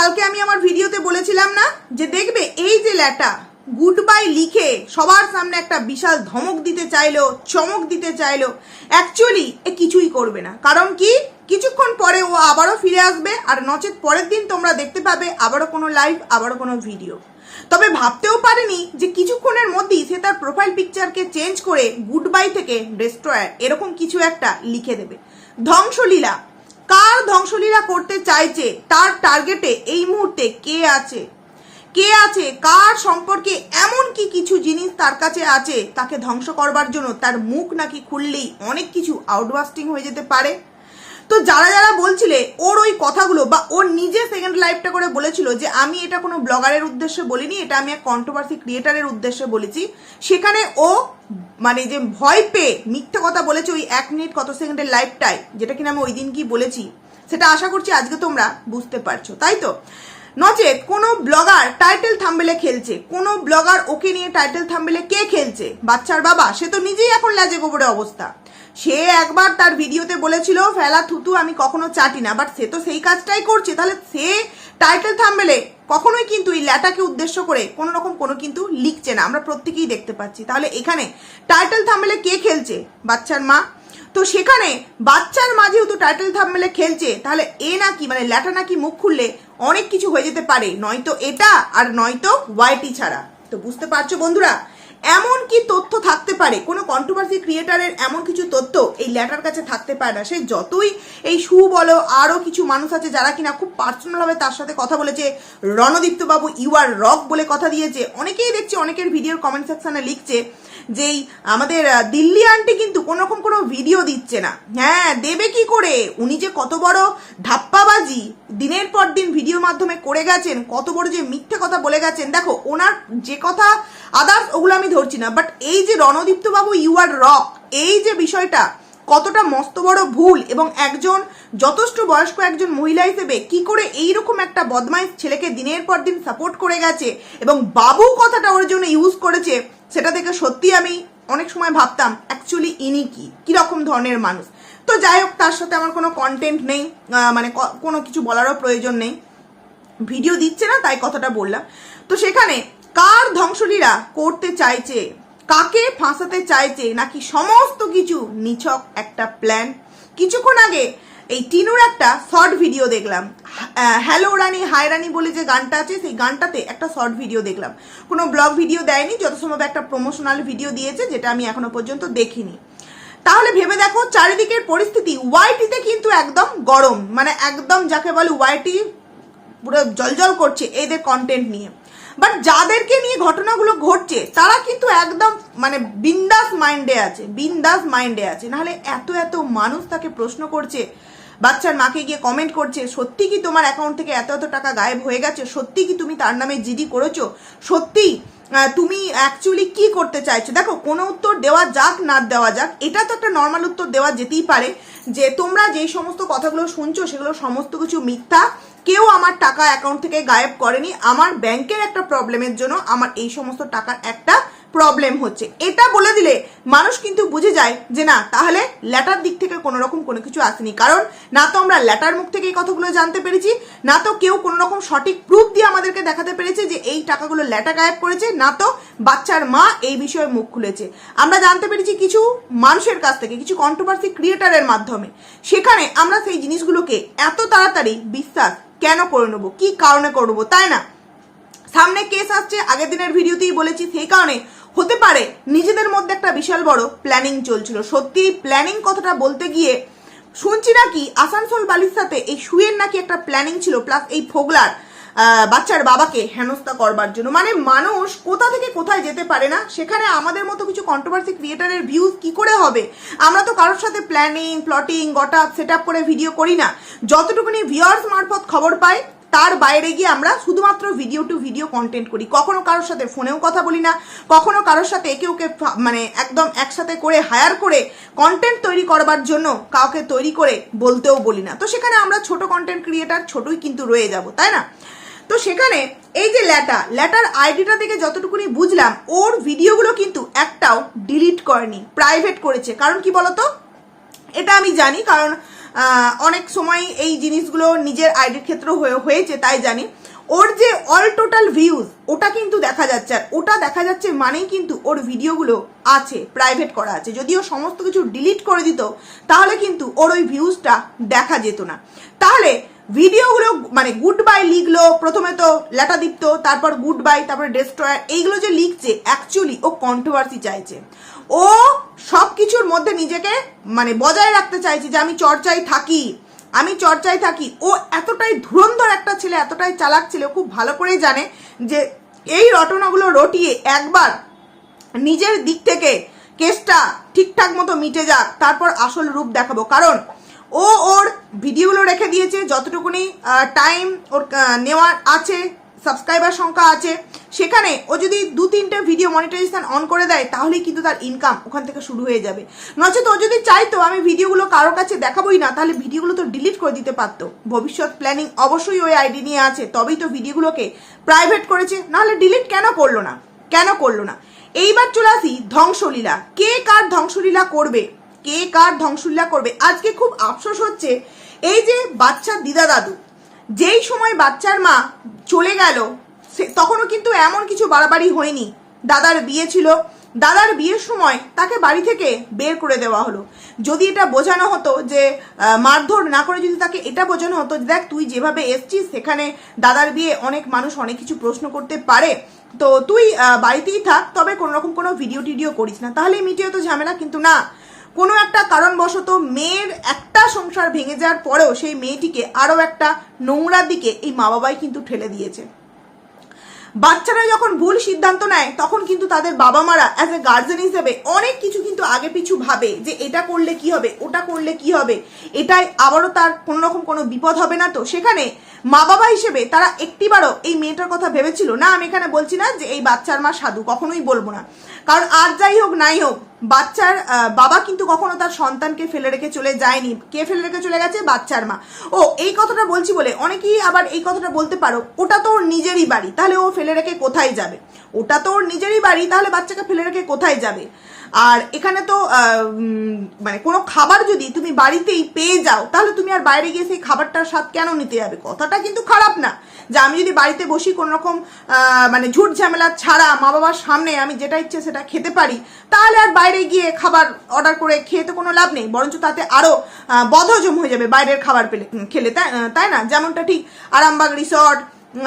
কালকে আমি আমার ভিডিওতে বলেছিলাম না যে দেখবে এই যে ল্যাটা গুড বাই লিখে সবার সামনে একটা বিশাল ধমক দিতে চাইলো, চমক দিতে চাইলো অ্যাকচুয়ালি এ কিছুই করবে না। কারণ কি? কিছুক্ষণ পরে ও আবারও ফিরে আসবে আর নচেত পরের দিন তোমরা দেখতে পাবে আবারও কোনো লাইভ আবারও কোনো ভিডিও তবে ভাবতেও পারেনি যে কিছুক্ষণের মধ্যেই সে তার প্রোফাইল পিকচারকে চেঞ্জ করে গুড বাই থেকে ডেস্ট্রয়ার এরকম কিছু একটা লিখে দেবে। ধ্বংসলীলা কার ধ্বংসলীলা করতে চাইছে? তার টার্গেটে এই মুহূর্তে কে আছে? কে আছে? কার সম্পর্কে এমন কি কিছু জিনিস তার কাছে আছে? তাকে ধ্বংস করবার জন্য তার মুখ নাকি খুললেই অনেক কিছু আউটবাস্টিং হয়ে যেতে পারে। তো যারা যারা বলছিলে ওর ওই কথাগুলো বা ওর নিজে সেকেন্ড লাইফটা করে বলেছিল যে আমি এটা কোনো ব্লগারের উদ্দেশ্যে বলিনি, এটা আমি এক কন্ট্রোভার্সি ক্রিয়েটারের উদ্দেশ্যে বলেছি, সেখানে ও মানে যে ভয় পেয়ে মিথ্যা কথা বলেছে ওই এক মিনিট কত সেকেন্ডের লাইফটাই যেটা কিনা আমি ওই দিন কি বলেছি, সেটা আশা করছি আজকে তোমরা বুঝতে পারছ, তাই তো? নচেত কোনো ব্লগার টাইটেল থাম্বেলে খেলছে, কোনো ব্লগার ওকে নিয়ে টাইটেল থাম্বেলে কে খেলছে? বাচ্চার বাবা, সে তো নিজেই এখন লাজে গোবরে অবস্থা। সে একবার তার ভিডিওতে বলেছিল, ফেলা থুতু, আমি কখনো চাটি না। বাট সে তো সেই কাজটাই করছে। তাহলে সে টাইটেল থাম্বেলে কখনোই কিন্তু এই ল্যাটাকে উদ্দেশ্য করে কোনো রকম কোনো কিন্তু লিখছে না। আমরা প্রত্যেকেই দেখতে পাচ্ছি। তাহলে এখানে টাইটেল থাম্বেলে কে খেলছে? বাচ্চার মা। তো সেখানে বাচ্চার মা যেহেতু টাইটেল থাম্বেলে খেলছে, তাহলে এ নাকি মানে ল্যাটা নাকি মুখ খুললে অনেক কিছু হয়ে যেতে পারে। নয়তো এটা আর নয়তো ওয়াইটি ছাড়া। তো বুঝতে পারছ বন্ধুরা? এমন কি তথ্য থাকতে পারে? কোনো কন্ট্রোভার্সি ক্রিয়েটারের এমন কিছু তথ্য এই ল্যাটার কাছে থাকতে পারে না। সে যতই এই সু বলো আরও কিছু মানুষ আছে যারা কিনা খুব পার্সোনালভাবে তার সাথে কথা বলেছে রণদীপ্তবাবু ইউ আর রক বলে কথা দিয়েছে। অনেকেই দেখছে অনেকের ভিডিওর কমেন্ট সেকশানে লিখছে যেই আমাদের দিল্লি আন্টি কিন্তু কোনো রকম কোনো ভিডিও দিচ্ছে না। হ্যাঁ দেবে কি করে? উনি যে কত বড় ধাপ্পাবাজি, দিনের পর দিন ভিডিওর মাধ্যমে করে গেছেন, কত বড় যে মিথ্যে কথা বলে গেছেন। দেখো, ওনার যে কথা আদার্স ওগুলো আমি ধরছি না বাট এই যে রণদীপ্ত বাবু ইউ আর রক এই যে বিষয়টা, কতটা মস্ত বড় ভুল এবং একজন, যথেষ্ট বয়স্ক একজন মহিলা হিসেবে কি করে এইরকম একটা বদমাইশ ছেলেকে দিনের পর দিন সাপোর্ট করে গেছে এবং বাবু কথাটা ওর জন্য ইউজ করেছে, সেটা থেকে সত্যি আমি অনেক সময় ভাবতাম অ্যাকচুয়ালি ইনি কি? কীরকম ধরনের মানুষ? তো যাই হোক, তার সাথে আমার কোনো কন্টেন্ট নেই মানে কোনো কিছু বলারও প্রয়োজন নেই। ভিডিও দিচ্ছে না, তাই কথাটা বললাম। তো সেখানে কার ধ্বংসলীলা করতে চাইছে? কাকে ফাঁসাতে চাইছে? নাকি সমস্ত কিছু নিছক একটা প্ল্যান কিছুক্ষণ আগে এই টিনুর একটা শর্ট ভিডিও দেখলাম। হ্যালো রানী হাই রানী বলে যে গানটা আছে, সেই গানটাতে একটা শর্ট ভিডিও দেখলাম। কোনো ব্লগ ভিডিও দেয়নি, যত সম্ভব একটা প্রমোশনাল ভিডিও দিয়েছে, যেটা আমি এখনও পর্যন্ত দেখিনি। তাহলে ভেবে দেখো, চারিদিকের পরিস্থিতি ওয়াইটিতে কিন্তু একদম গরম। মানে একদম যাকে বলে ওয়াইটি পুরো জলজল করছে এদের কন্টেন্ট নিয়ে। বাট যাদেরকে নিয়ে ঘটনাগুলো ঘটছে, তারা কিন্তু একদম মানে বিন্দাস মাইন্ডে আছে, বিন্দাস মাইন্ডে আছে। নাহলে এত এত মানুষ তাকে প্রশ্ন করছে, বাচ্চার মাকে গিয়ে কমেন্ট করছে, সত্যি কি তোমার অ্যাকাউন্ট থেকে এত এত টাকা গায়েব হয়ে গেছে? সত্যি কি তুমি তার নামে জিডি করেছ? সত্যি তুমি অ্যাকচুয়ালি কি করতে চাইছো? দেখো, কোনো উত্তর দেওয়া যাক, না দেওয়া যাক, এটা তো একটা নর্মাল উত্তর দেওয়া যেতেই পারে যে তোমরা যেই সমস্ত কথাগুলো শুনছো, সেগুলো সমস্ত কিছু মিথ্যা। কেউ আমার টাকা অ্যাকাউন্ট থেকে গায়েব করেনি। আমার ব্যাংকের একটা প্রবলেমের জন্য আমার এই সমস্ত টাকার একটা প্রবলেম হচ্ছে। এটা বলে দিলে মানুষ কিন্তু বুঝে যায় যে না, তাহলে ল্যাটার দিক থেকে কোনো রকম কোনো কিছু আসেনি। কারণ না তো আমরা ল্যাটার মুখ থেকে এই কথাগুলো জানতে পেরেছি, না তো কেউ কোনো রকম সঠিক প্রুফ দিয়ে আমাদেরকে দেখাতে পেরেছে যে এই টাকাগুলো ল্যাটা গায়েব করেছে, না তো বাচ্চার মা এই বিষয়ে মুখ খুলেছে। আমরা জানতে পেরেছি কিছু মানুষের কাছ থেকে, কিছু কন্ট্রোভার্সি ক্রিয়েটারের মাধ্যমে। সেখানে আমরা সেই জিনিসগুলোকে এত তাড়াতাড়ি বিশ্বাস কেন করে নেব? কি কারণে করে নেব? তাই না? সামনে কেস আসছে, আগের দিনের ভিডিওতেই বলেছি, সেই কারণে হতে পারে নিজেদের মধ্যে একটা বিশাল বড় প্ল্যানিং চলছিল। সত্যি প্ল্যানিং কথাটা বলতে গিয়ে শুনছি নাকি আসানসোল বালির সাথে এই শুয়ের নাকি একটা প্ল্যানিং ছিল প্লাস এই ফোগলার। বাচ্চার বাবাকে হেনস্থা করবার জন্য। মানে মানুষ কোথা থেকে কোথায় যেতে পারে না? সেখানে আমাদের মতো কিছু কন্ট্রোভার্সি ক্রিয়েটারের ভিউজ কি করে হবে? আমরা তো কারোর সাথে planning plotting got up set up করে ভিডিও করি না। যতটুকুনি ভিউয়ার্স মারফত খবর পাই, তার বাইরে গিয়ে আমরা শুধুমাত্র ভিডিও টু ভিডিও কন্টেন্ট করি। কখনো কারোর সাথে ফোনেও কথা বলি না, কখনো কারোর সাথে একে ওকে মানে একদম একসাথে করে হায়ার করে কন্টেন্ট তৈরি করবার জন্য কাউকে তৈরি করে বলতেও বলি না। তো সেখানে আমরা ছোট কন্টেন্ট ক্রিয়েটার ছোটই কিন্তু রয়ে যাব, তাই না? তো সেখানে এই যে ল্যাটা ল্যাটার আইডিটা থেকে যতটুকুনি বুঝলাম, ওর ভিডিওগুলো কিন্তু একটাও ডিলিট করেনি, প্রাইভেট করেছে। কারণ কি বলতো? এটা আমি জানি, কারণ অনেক সময় এই জিনিসগুলো নিজের আইডির ক্ষেত্রেও হয়ে- হয়েছে, তাই জানি। ওর যে অল টোটাল ভিউজ, ওটা কিন্তু দেখা যাচ্ছে, আর ওটা দেখা যাচ্ছে মানেই কিন্তু ওর ভিডিওগুলো আছে, প্রাইভেট করা আছে। যদিও সমস্ত কিছু ডিলিট করে দিত, তাহলে কিন্তু ওর ওই ভিউজটা দেখা যেত না। তাহলে ভিডিওগুলো মানে গুড বাই লিখলো, প্রথমে তো ল্যাটাদীপ্ত, তারপর গুড বাই তারপর ডেস্ট্রয়ার, এইগুলো যে লিখছে অ্যাকচুয়ালি ও কন্ট্রোভার্সি চাইছে। ও সব কিছুর মধ্যে নিজেকে মানে বজায় রাখতে চাইছে যে আমি চর্চায় থাকি, আমি চর্চায় থাকি। ও এতটাই ধুরন্ধর একটা ছেলে, এতটাই চালাক ছেলে খুব ভালো করেই জানে যে এই রটনাগুলো রটিয়ে একবার নিজের দিক থেকে কেসটা ঠিকঠাক মতো মিটে যাক, তারপর আসল রূপ দেখাবো। কারণ ও ওর ভিডিওগুলো রেখে দিয়েছে, যতটুকুনি টাইম ওর নেওয়ার আছে সাবস্ক্রাইবার সংখ্যা আছে, সেখানে ও যদি দু তিনটে ভিডিও মনিটাইজেশন অন করে দেয়, তাহলেই কিন্তু তার ইনকাম ওখান থেকে শুরু হয়ে যাবে। নচেত ও যদি চাইতো, আমি ভিডিওগুলো কারোর কাছে দেখাবোই না, তাহলে ভিডিওগুলো তো ডিলিট করে দিতে পারতো। ভবিষ্যৎ প্ল্যানিং অবশ্যই ওই আইডি নিয়ে আছে, তবেই তো ভিডিওগুলোকে প্রাইভেট করেছে, নাহলে ডিলিট কেন করল না? কেন করল না? এইবার চলে আসি ধ্বংসলীলা। কে কার ধ্বংসলীলা করবে? কে কার ধ্বংসলীলা করবে? আজকে খুব আফসোস হচ্ছে এই যে বাচ্চার দিদা দাদু, যেই সময় বাচ্চার মা চলে গেল, সে- তখনও কিন্তু এমন কিছু বাড়াবাড়ি হয়নি। দাদার বিয়ে ছিল, দাদার বিয়ের সময় তাকে বাড়ি থেকে বের করে দেওয়া হলো। যদি এটা বোঝানো হতো যে মারধর না করে যদি তাকে এটা বোঝানো হতো দেখ, তুই যেভাবে এসছিস, সেখানে দাদার বিয়ে অনেক মানুষ অনেক কিছু প্রশ্ন করতে পারে, তো তুই বাড়িতেই থাক, তবে কোনো রকম কোনো ভিডিও টিডিও করিস না। তাহলে মিটিয়ে তো ঝামেলা, কিন্তু না। কোনো একটা কারণবশত মেয়ের একটা সংসার ভেঙে যাওয়ার পরেও সেই মেয়েটিকে আরও একটা নোংরার দিকে এই মা বাবাই কিন্তু ঠেলে দিয়েছে। বাচ্চারা যখন ভুল সিদ্ধান্ত নেয়, তখন কিন্তু তাদের বাবা মারা অ্যাজ এ গার্জেন হিসেবে অনেক কিছু কিন্তু আগে পিছু ভাবে যে এটা করলে কি হবে, ওটা করলে কি হবে। এটাই আবারও তার কোনো রকম কোনো বিপদ হবে না তো। সেখানে মা বাবা হিসেবে তারা একটিবারও এই মেয়েটার কথা ভেবেছিল, না, আমি এখানে বলছি না যে এই বাচ্চার মা সাধু, কখনোই বলব না। কারণ আর যাই হোক, নাই হোক বাচ্চার বাবা কিন্তু কখনো তার সন্তানকে ফেলে রেখে চলে যায়নি। কে ফেলে রেখে চলে গেছে? বাচ্চার মা। ও, এই কথাটা বলছি বলে অনেকেই আবার এই কথাটা বলতে পারো, ওটা তো ওর নিজেরই বাড়ি, তাহলে ও ফেলে রেখে কোথায় যাবে? ওটা তো ওর নিজেরই বাড়ি, তাহলে বাচ্চাকে ফেলে রেখে কোথায় যাবে? আর এখানে তো মানে কোনো খাবার যদি তুমি বাড়িতেই পেয়ে যাও, তাহলে তুমি আর বাইরে গিয়ে সেই খাবারটার স্বাদ কেন নিতে যাবে? কথাটা কিন্তু খারাপ না। যে আমি যদি বাড়িতে বসি কোনো রকম মানে ঝুট ঝামেলা ছাড়া মা বাবার সামনে আমি যেটা ইচ্ছে সেটা খেতে পারি, তাহলে আর বাইরে গিয়ে খাবার অর্ডার করে খেয়ে তো কোনো লাভ নেই। বরঞ্চ তাতে আরও বদহজম হয়ে যাবে বাইরের খাবার পেলে খেলে, তাই তাই না? যেমনটা ঠিক আরামবাগ রিসর্ট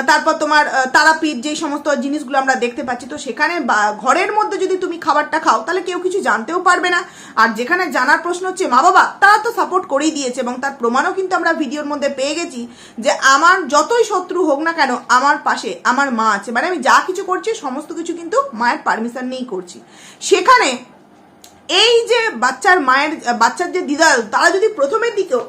তারপর তোমার তারাপীঠ যে সমস্ত জিনিসগুলো আমরা দেখতে পাচ্ছি, তো সেখানে ঘরের মধ্যে যদি তুমি খাবারটা খাও, তাহলে কেউ কিছু জানতেও পারবে না। আর যেখানে জানার প্রশ্ন হচ্ছে, মা বাবা, তারা তো সাপোর্ট করেই দিয়েছে এবং তার প্রমাণও কিন্তু আমরা ভিডিওর মধ্যে পেয়ে গেছি যে আমার যতই শত্রু হোক না কেন, আমার পাশে আমার মা আছে। মানে আমি যা কিছু করছি, সমস্ত কিছু কিন্তু মায়ের পারমিশন নিয়েই করছি। সেখানে এই যে বাচ্চার মায়ের, বাচ্চার যে দিদা তারা যদি প্রথমের দিকেও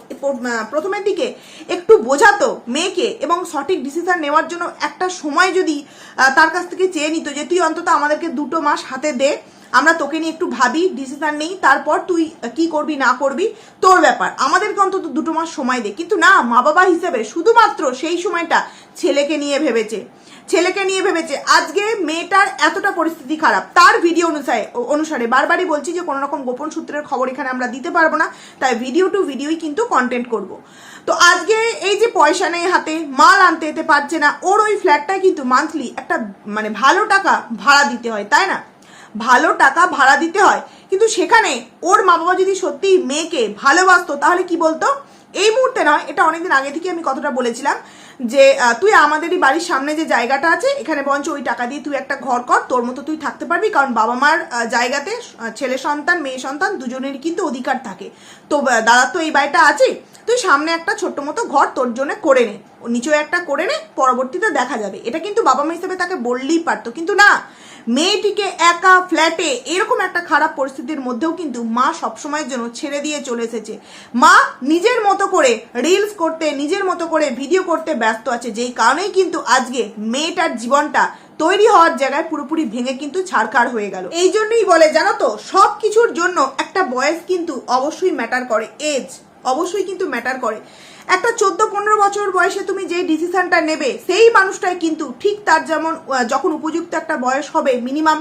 প্রথমের দিকে একটু বোঝাতো মেয়েকে এবং সঠিক ডিসিশন নেওয়ার জন্য একটা সময় যদি তার কাছ থেকে চেয়ে নিত যে, তুই অন্তত আমাদেরকে দুটো মাস হাতে দে, আমরা তোকে নিয়ে একটু ভাবি ডিসিশন নেই, তারপর তুই কি করবি, না করবি, তোর ব্যাপার। আমাদেরকে অন্তত দুটো মাস সময় দে। কিন্তু না মা বাবা হিসেবে শুধুমাত্র সেই সময়টা ছেলেকে নিয়ে ভেবেছে। ছেলেকে নিয়ে ভেবেছে, আজকে মেয়েটার এতটা পরিস্থিতি খারাপ। তার ভিডিও অনুসারে অনুসারে বারবারই বলছি যে, কোনো রকম গোপন সূত্রের খবর এখানে আমরা দিতে পারব না, তাই ভিডিও টু ভিডিওই কিন্তু কন্টেন্ট করব। তো আজকে এই যে পয়সা নেই হাতে, মাল আনতে যেতে পারছে না, ওর ওই ফ্ল্যাটটায় কিন্তু মান্থলি একটা মানে ভালো টাকা ভাড়া দিতে হয়, তাই না? ভালো টাকা ভাড়া দিতে হয়, কিন্তু সেখানে ওর মা বাবা যদি সত্যি মেয়েকে ভালোবাসতো, তাহলে কি বলতো? এই মুহূর্তে নয়, এটা অনেকদিন আগে থেকে আমি কথাটা বলেছিলাম যে তুই আমাদেরই বাড়ির সামনে যে জায়গাটা আছে, এখানে বঞ্চ ওই টাকা দিয়ে তুই একটা ঘর কর, তোর মতো তুই থাকতে পারবি, কারণ বাবা মার জায়গাতে ছেলে সন্তান, মেয়ে সন্তান, দুজনেরই কিন্তু অধিকার থাকে। তো দাদার তো এই বাড়িটা আছে, তুই সামনে একটা ছোট্ট মতো ঘর তোর জন্য করে নে। নিচেও একটা করে নে, পরবর্তীতে দেখা যাবে। এটা কিন্তু বাবা মা হিসেবে তাকে বললেই পারতো। কিন্তু না মেয়েটিকে একা ফ্ল্যাটে এরকম একটা খারাপ পরিস্থিতির মধ্যেও কিন্তু মা সবসময়ের জন্য ছেড়ে দিয়ে চলে এসেছে। মা নিজের মতো করে রিলস করতে, নিজের মতো করে ভিডিও করতে ব্যস্ত আছে। যেই কারণেই কিন্তু আজকে মেয়েটার জীবনটা তৈরি হওয়ার জায়গায় পুরোপুরি ভেঙে কিন্তু ছাড়খাড় হয়ে গেল। এই জন্যই বলে, জানো তো সব কিছুর জন্য একটা বয়স কিন্তু অবশ্যই ম্যাটার করে। এজ অবশ্যই কিন্তু ম্যাটার করে। একটা চোদ্দ, পনেরো বছর বয়সে তুমি যে ডিসিশনটা নেবে, সেই মানুষটাই কিন্তু ঠিক তার যেমন যখন উপযুক্ত একটা বয়স হবে, মিনিমাম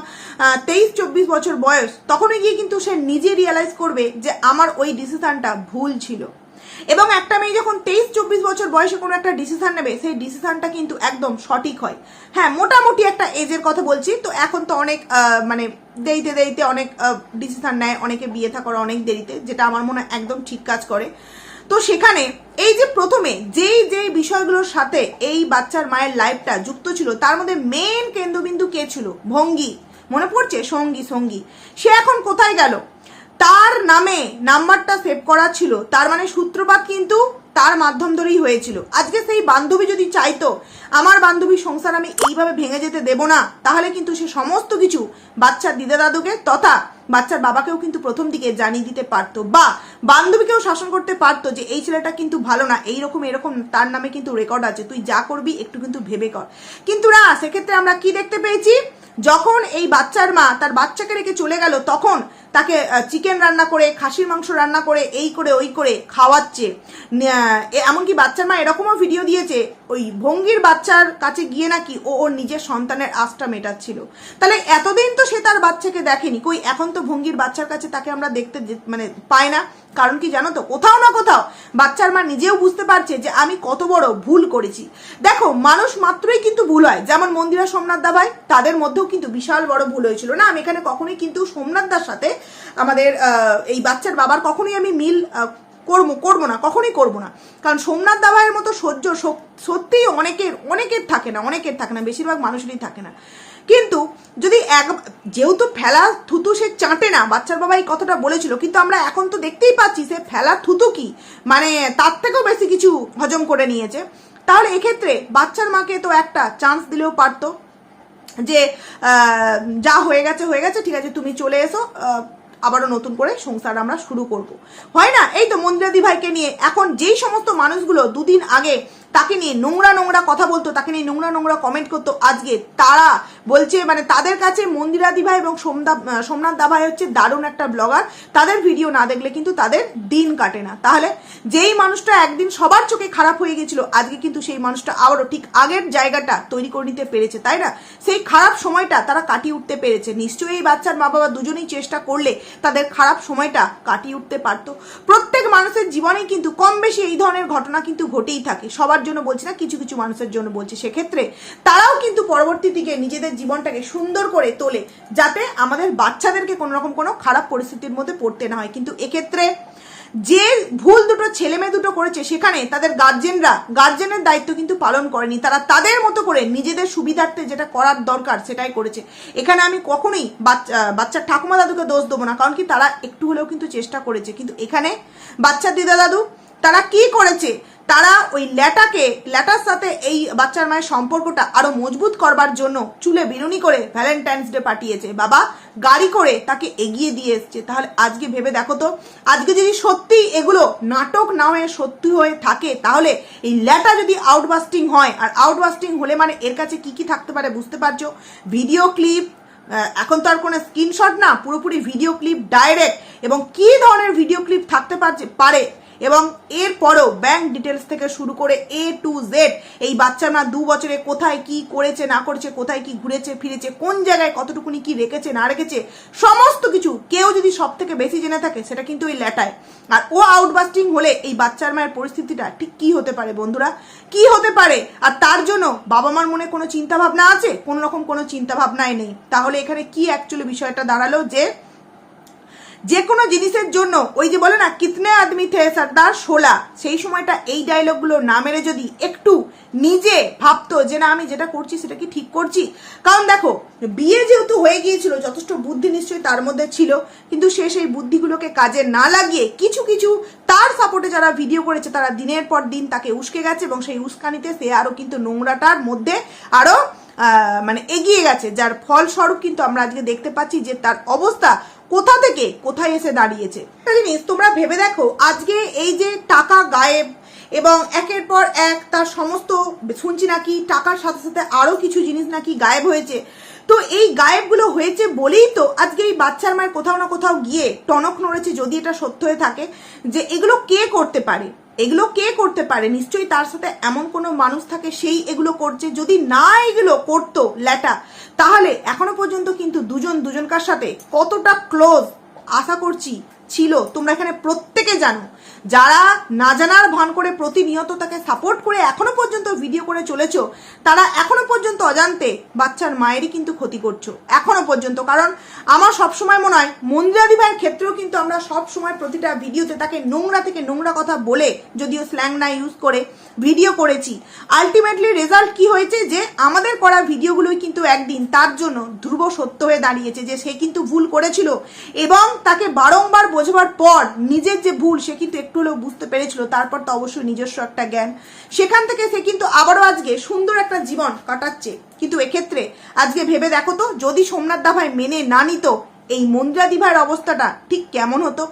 তেইশ, চব্বিশ বছর বয়স, তখনই গিয়ে কিন্তু সে নিজে রিয়েলাইজ করবে যে আমার ওই ডিসিশনটা ভুল ছিল। এবং একটা মেয়ে যখন তেইশ, চব্বিশ বছর বয়সে কোনো একটা ডিসিশন নেবে, সেই ডিসিশনটা কিন্তু একদম সঠিক হয়। হ্যাঁ মোটামুটি একটা এজের কথা বলছি, তো এখন তো অনেক মানে দেরিতে দেরিতে অনেক ডিসিশন নেয়, অনেকে বিয়ে থাকার অনেক দেরিতে, যেটা আমার মনে হয় একদম ঠিক কাজ করে। তো সেখানে এই যে প্রথমে যেই যেই বিষয়গুলোর সাথে এই বাচ্চার মায়ের লাইফটা যুক্ত ছিল, তার মধ্যে মেন কেন্দ্রবিন্দু কে ছিল? ভঙ্গি। মনে পড়ছে? সঙ্গী সঙ্গী। সে এখন কোথায় গেল? তার নামে নাম্বারটা সেভ করা ছিল, তার মানে সূত্রপাত কিন্তু তার মাধ্যম ধরেই হয়েছিল। আজকে সেই বান্ধবী যদি চাইতো, আমার বান্ধবী সংসার আমি এইভাবে ভেঙে যেতে দেব না, তাহলে কিন্তু সে সমস্ত কিছু বাচ্চার দিদা দাদুকে তথা বাচ্চার বাবাকেও কিন্তু প্রথম দিকে জানিয়ে দিতে পারতো বা বান্ধবীকেও শাসন করতে পারতো যে এই ছেলেটা কিন্তু ভালো না, এইরকম, এরকম, তার নামে কিন্তু রেকর্ড আছে, তুই যা করবি একটু কিন্তু ভেবে কর। কিন্তু না, সেক্ষেত্রে আমরা কি দেখতে পেয়েছি? যখন এই বাচ্চার মা তার বাচ্চাকে রেখে চলে গেল, তখন তাকে চিকেন রান্না করে, খাসির মাংস রান্না করে, এই করে, ওই করে খাওয়াচ্ছে। এমনকি বাচ্চার মা এরকমও ভিডিও দিয়েছে, ওই ভঙ্গির বাচ্চার কাছে গিয়ে নাকি ও ওর নিজের সন্তানের আশটা মেটাচ্ছিল। তাহলে এতদিন তো সে তার বাচ্চাকে দেখেনি, কই এখন তো ভঙ্গির বাচ্চার কাছে তাকে আমরা দেখতে মানে পাই না। কারণ কি জানো তো? কোথাও না কোথাও বাচ্চার মা নিজেও বুঝতে পারছে যে আমি কত বড় ভুল করেছি। দেখো, মানুষ মাত্রই কিন্তু ভুল হয়। যেমন মন্দিরা সোমনাথ দা ভাই, তাদের মধ্যেও কিন্তু বিশাল বড় ভুল হয়েছিল। না, আমি এখানে কখনোই কিন্তু সোমনাথ দার সাথে আমাদের এই বাচ্চার বাবার কখনোই আমি মিল করব করব না, কখনই করব না। কারণ সোমনাথ দাবাইয়ের মতো সহ্য সত্যিই অনেকের অনেকের থাকে না, অনেকের থাকে না, বেশিরভাগ মানুষেরই থাকে না। কিন্তু যদি এক, যেহেতু ফেলা থুতু সে চাঁটে না, বাচ্চার বাবা এই কথাটা বলেছিল, কিন্তু আমরা এখন তো দেখতেই পাচ্ছি সে ফেলা থুতু কি মানে তার থেকেও বেশি কিছু হজম করে নিয়েছে। তাহলে এক্ষেত্রে বাচ্চার মাকে তো একটা চান্স দিলেও পারতো যে যা হয়ে গেছে হয়ে গেছে, ঠিক আছে, তুমি চলে এসো আবারও নতুন করে সংসার আমরা শুরু করব। হয় না? এই তো মন্দিরাদি ভাইকে নিয়ে এখন যেই সমস্ত মানুষগুলো দুদিন আগে তাকে নিয়ে নোংরা নোংরা কথা বলতো, তাকে নিয়ে নোংরা নোংরা কমেন্ট করতো। আজকে তারা বলছে মানে তাদের কাছে মন্দিরাদি ভাই এবং সোমদা সোমনাথ দা ভাই হচ্ছে দারুণ একটা ব্লগার তাদের ভিডিও না দেখলে কিন্তু তাদের দিন কাটে না। তাহলে যেই মানুষটা একদিন সবার চোখে খারাপ হয়ে গেছিল, আজকে কিন্তু সেই মানুষটা আবারও ঠিক আগের জায়গাটা তৈরি করে নিতে পেরেছে, তাই না? সেই খারাপ সময়টা তারা কাটিয়ে উঠতে পেরেছে। নিশ্চয়ই এই বাচ্চার মা বাবা দুজনেই চেষ্টা করলে তাদের খারাপ সময়টা কাটিয়ে উঠতে পারতো। প্রত্যেক মানুষের জীবনে কিন্তু কম বেশি এই ধরনের ঘটনা কিন্তু ঘটেই থাকে। সবার জন্য বলছি না, কিছু কিছু মানুষের জন্য বলছি। সেক্ষেত্রে তারাও কিন্তু পরবর্তী দিকে নিজেদের জীবনটাকে সুন্দর করে তোলে, যাতে আমাদের বাচ্চাদেরকে কোনো রকম কোনো খারাপ পরিস্থিতির মধ্যে পড়তে না হয়। কিন্তু এক্ষেত্রে যে ভুল দুটো ছেলে মেয়ে দুটো করেছে, সেখানে তাদের গার্জেনরা গার্জেনের দায়িত্ব কিন্তু পালন করেনি। তারা তাদের মতো করে নিজেদের সুবিধার্থে যেটা করার দরকার, সেটাই করেছে। এখানে আমি কখনোই বাচ্চা বাচ্চার ঠাকুমা দাদুকে দোষ দেবো না, কারণ কি তারা একটু হলেও কিন্তু চেষ্টা করেছে। কিন্তু এখানে বাচ্চার দিদা দাদু তারা কি করেছে? তারা ওই ল্যাটাকে, ল্যাটার সাথে এই বাচ্চার মায়ের সম্পর্কটা আরও মজবুত করবার জন্য চুলে বিরুনি করে ভ্যালেন্টাইন্স ডে পাঠিয়েছে। বাবা, গাড়ি করে তাকে এগিয়ে দিয়ে এসছে। তাহলে আজকে ভেবে দেখো তো, আজকে যদি সত্যি এগুলো নাটক না হয়ে সত্যি হয়ে থাকে, তাহলে এই ল্যাটা যদি আউটবাস্টিং হয়, আর আউটবাস্টিং হলে মানে এর কাছে কি কি থাকতে পারে বুঝতে পারছ? ভিডিও ক্লিপ এখন তো আর কোনো স্ক্রিনশট না, পুরোপুরি ভিডিও ক্লিপ ডাইরেক্ট এবং কি ধরনের ভিডিও ক্লিপ থাকতে পারছে পারে এবং এরপরেও ব্যাংক ডিটেলস থেকে শুরু করে এ টু জেড এই বাচ্চা না দু বছরে কোথায় কি করেছে, না করেছে, কোথায় কি ঘুরেছে, ফিরেছে, কোন জায়গায় কতটুকুনি কি রেখেছে, না রেখেছে, সমস্ত কিছু কেউ যদি সব থেকে বেশি জেনে থাকে সেটা কিন্তু ওই ল্যাটায়। আর ও আউটবাস্টিং হলে এই বাচ্চার মায়ের পরিস্থিতিটা ঠিক কি হতে পারে বন্ধুরা? কি হতে পারে? আর তার জন্য বাবা মার মনে কোনো চিন্তা ভাবনা আছে? কোনো রকম কোনো চিন্তা ভাবনাই নেই। তাহলে এখানে কি অ্যাকচুয়ালি বিষয়টা দাঁড়াল যে যে কোনো জিনিসের জন্য, ওই যে বলে না, কিতনে আদমি থে সর্দার শোলা সেই সময়টা এই ডায়লগগুলো না মেরে যদি একটু নিজে ভাবতো যে না, আমি যেটা করছি সেটা কি ঠিক করছি? কারণ দেখো, বিয়ে যেহেতু হয়ে গিয়েছিল, যথেষ্ট বুদ্ধি নিশ্চয়ই তার মধ্যে ছিল, কিন্তু সে সেই বুদ্ধিগুলোকে কাজে না লাগিয়ে কিছু কিছু তার সাপোর্টে যারা ভিডিও করেছে, তারা দিনের পর দিন তাকে উস্কে গেছে এবং সেই উস্কানিতে সে আরও কিন্তু নোংরাটার মধ্যে আরও মানে এগিয়ে গেছে, যার ফলস্বরূপ কিন্তু আমরা আজকে দেখতে পাচ্ছি যে তার অবস্থা কোথা থেকে কোথায় এসে দাঁড়িয়েছে? একটা জিনিস, তোমরা ভেবে দেখো, আজকে এই যে টাকা গায়েব এবং একের পর এক তার সমস্ত শুনছি নাকি, টাকার সাথে সাথে আরও কিছু জিনিস নাকি গায়েব হয়েছে। তো এই গায়েবগুলো হয়েছে বলেই তো আজকে এই বাচ্চার মায়ের কোথাও না কোথাও গিয়ে টনক নড়েছে, যদি এটা সত্য হয়ে থাকে, যে এগুলো কে করতে পারে? এগুলো কে করতে পারে? নিশ্চয়ই তার সাথে এমন কোনো মানুষ থাকে, সেই এগুলো করছে। যদি না এগুলো করতো ল্যাটা, তাহলে এখনও পর্যন্ত কিন্তু দুজন, দুজনকার সাথে কতটা ক্লোজ আশা করছি ছিল, তোমরা এখানে প্রত্যেকে জানো। যারা না জানার ভান করে প্রতিনিয়ত তাকে সাপোর্ট করে এখনও পর্যন্ত ভিডিও করে চলেছো, তারা এখনও পর্যন্ত অজান্তে বাচ্চার মায়েরই কিন্তু ক্ষতি করছ। এখনও পর্যন্ত, কারণ আমার সবসময় মনে হয় মন্দিরাদি ভাইয়ের ক্ষেত্রেও কিন্তু আমরা সব সময় প্রতিটা ভিডিওতে তাকে নোংরা থেকে নোংরা কথা বলে যদিও স্ল্যাং না ইউজ করে ভিডিও করেছি। আলটিমেটলি রেজাল্ট কি হয়েছে যে আমাদের করা ভিডিওগুলোই কিন্তু একদিন তার জন্য ধ্রুব সত্য হয়ে দাঁড়িয়েছে যে সে কিন্তু ভুল করেছিল এবং তাকে বারংবার বোঝাবার পর নিজের যে ভুল, সে কিন্তু একটু হলেও বুঝতে পেরেছিল, তারপর তো অবশ্যই নিজস্ব একটা জ্ঞান। সেখান থেকে সে কিন্তু আবারও আজকে সুন্দর একটা জীবন কাটাচ্ছে। কিন্তু এক্ষেত্রে আজকে ভেবে দেখো তো, যদি সোমনাথ দাভাই মেনে না নিত, এই মন্দিরাদি ভাইয়ের অবস্থাটা ঠিক কেমন হতো?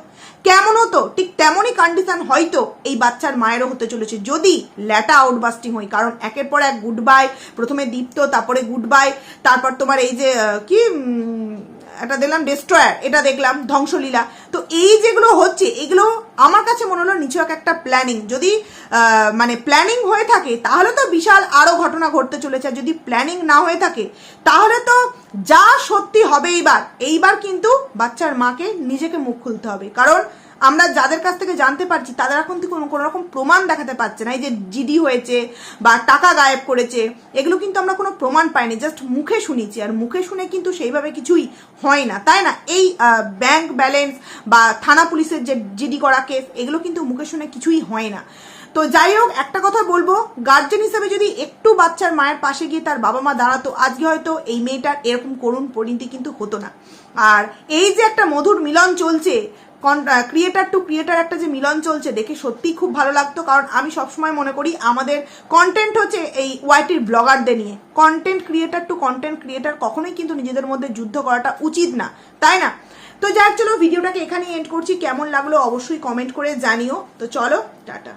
কেমন হতো? ঠিক তেমনই কন্ডিশন হয়তো এই বাচ্চার মায়েরও হতে চলেছে। যদি ল্যাটা আউটবাস্টিং হয়, কারণ একের পর এক গুড বাই প্রথমে দীপ্ত, তারপরে গুড বাই তারপর তোমার এই যে কি একটা দেখলাম ডেস্ট্রয়ার এটা দেখলাম ধ্বংসলীলা। তো এই যেগুলো হচ্ছে, এগুলো আমার কাছে মনে হলো নিচু একটা প্ল্যানিং যদি মানে প্ল্যানিং হয়ে থাকে, তাহলে তো বিশাল আরও ঘটনা ঘটতে চলেছে। যদি প্ল্যানিং না হয়ে থাকে, তাহলে তো যা সত্যি হবে এইবার। এইবার কিন্তু বাচ্চার মাকে নিজেকে মুখ খুলতে হবে। কারণ আমরা যাদের কাছ থেকে জানতে পারছি, তাদের এখন থেকে কোনো কোনো রকম প্রমাণ দেখাতে পারছে না। এই যে জিডি হয়েছে বা টাকা গায়েব করেছে, এগুলো কিন্তু আমরা কোনো প্রমাণ পাইনি জাস্ট মুখে শুনেছি। আর মুখে শুনে কিন্তু সেইভাবে কিছুই হয় না, তাই না? এই ব্যাংক ব্যালেন্স বা থানা পুলিশের যে জিডি করা কেস এগুলো কিন্তু মুখে শুনে কিছুই হয় না। তো যাই হোক, একটা কথা বলব গার্জেন হিসেবে যদি একটু বাচ্চার মায়ের পাশে গিয়ে তার বাবা মা দাঁড়াতো, আজকে হয়তো এই মেয়েটার এরকম করুণ পরিণতি কিন্তু হতো না। আর এই যে একটা মধুর মিলন চলছে ক্রিয়েটার টু ক্রিয়েটার একটা যে মিলন চলছে দেখে সত্যিই খুব ভালো লাগতো, কারণ আমি সবসময় মনে করি আমাদের কন্টেন্ট হচ্ছে এই ওয়াইটির ব্লগারদের নিয়ে। Content creator to content creator কখনোই কিন্তু নিজেদের মধ্যে যুদ্ধ করাটা উচিত না, তাই না? তো যার চলো ভিডিওটাকে এখানেই এন্ড করছি। কেমন লাগল অবশ্যই কমেন্ট করে জানিও। তো চলো, টাটা।